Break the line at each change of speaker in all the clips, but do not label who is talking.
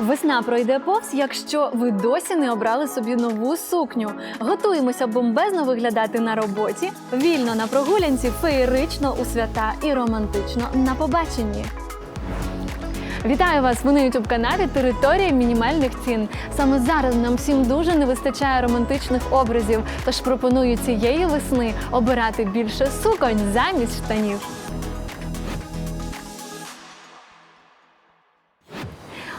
Весна пройде повз, якщо ви досі не обрали собі нову сукню. Готуємося бомбезно виглядати на роботі, вільно на прогулянці, феєрично у свята і романтично на побаченні. Вітаю вас! Ви на youtube каналі Територія мінімальних цін. Саме зараз нам всім дуже не вистачає романтичних образів, тож пропоную цієї весни обирати більше суконь замість штанів.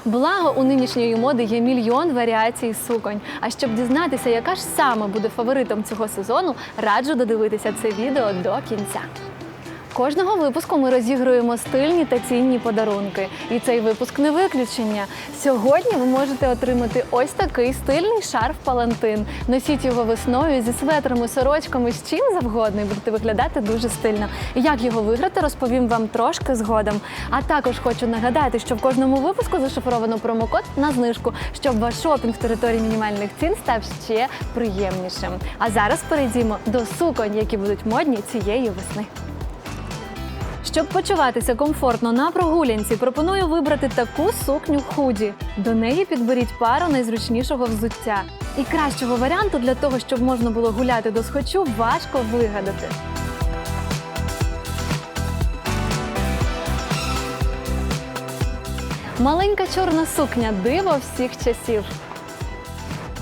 Благо у нинішньої моди є мільйон варіацій суконь. А щоб дізнатися, яка ж саме буде фаворитом цього сезону, раджу додивитися це відео до кінця. Кожного випуску ми розігруємо стильні та цінні подарунки. І цей випуск не виключення. Сьогодні ви можете отримати ось такий стильний шарф Палантин. Носіть його весною зі светрами, сорочками, з чим завгодно і будете виглядати дуже стильно. Як його виграти, розповім вам трошки згодом. А також хочу нагадати, що в кожному випуску зашифровано промокод на знижку, щоб ваш шопінг в території мінімальних цін став ще приємнішим. А зараз перейдімо до суконь, які будуть модні цієї весни. Щоб почуватися комфортно на прогулянці, пропоную вибрати таку сукню худі. До неї підберіть пару найзручнішого взуття. І кращого варіанту для того, щоб можна було гуляти до схочу, важко вигадати. Маленька чорна сукня диво всіх часів.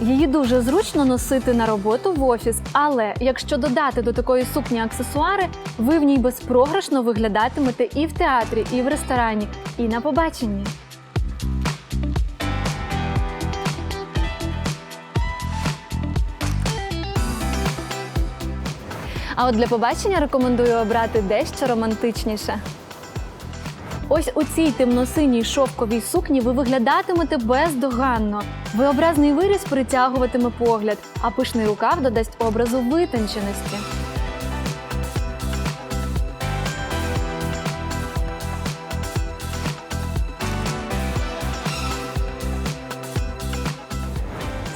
Її дуже зручно носити на роботу в офіс, але якщо додати до такої сукні аксесуари, ви в ній безпрограшно виглядатимете і в театрі, і в ресторані, і на побаченні. А от для побачення рекомендую обрати дещо романтичніше. Ось у цій темно-синій шовковій сукні ви виглядатимете бездоганно. Виобразний виріс притягуватиме погляд, а пишний рукав додасть образу витонченості.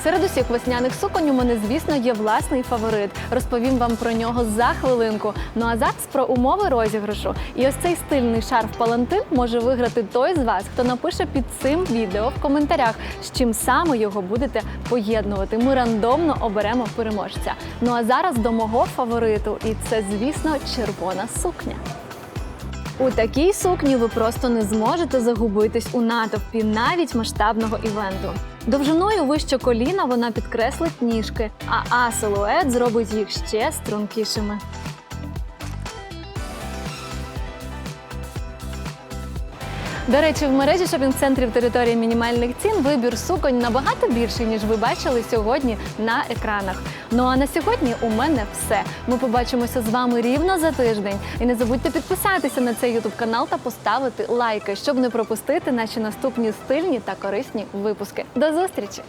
Серед усіх весняних суконь у мене, звісно, є власний фаворит. Розповім вам про нього за хвилинку. Ну а зараз про умови розіграшу. І ось цей стильний шарф Палантин може виграти той з вас, хто напише під цим відео в коментарях, з чим саме його будете поєднувати. Ми рандомно оберемо переможця. Ну а зараз до мого фавориту, і це, звісно, червона сукня. У такій сукні ви просто не зможете загубитись у натовпі навіть масштабного івенту. Довжиною вище коліна вона підкреслить ніжки, а А-силует зробить їх ще стрункішими. До речі, в мережі шопінг-центрів території мінімальних цін вибір суконь набагато більший, ніж ви бачили сьогодні на екранах. Ну а на сьогодні у мене все. Ми побачимося з вами рівно за тиждень. І не забудьте підписатися на цей ютуб канал та поставити лайки, щоб не пропустити наші наступні стильні та корисні випуски. До зустрічі!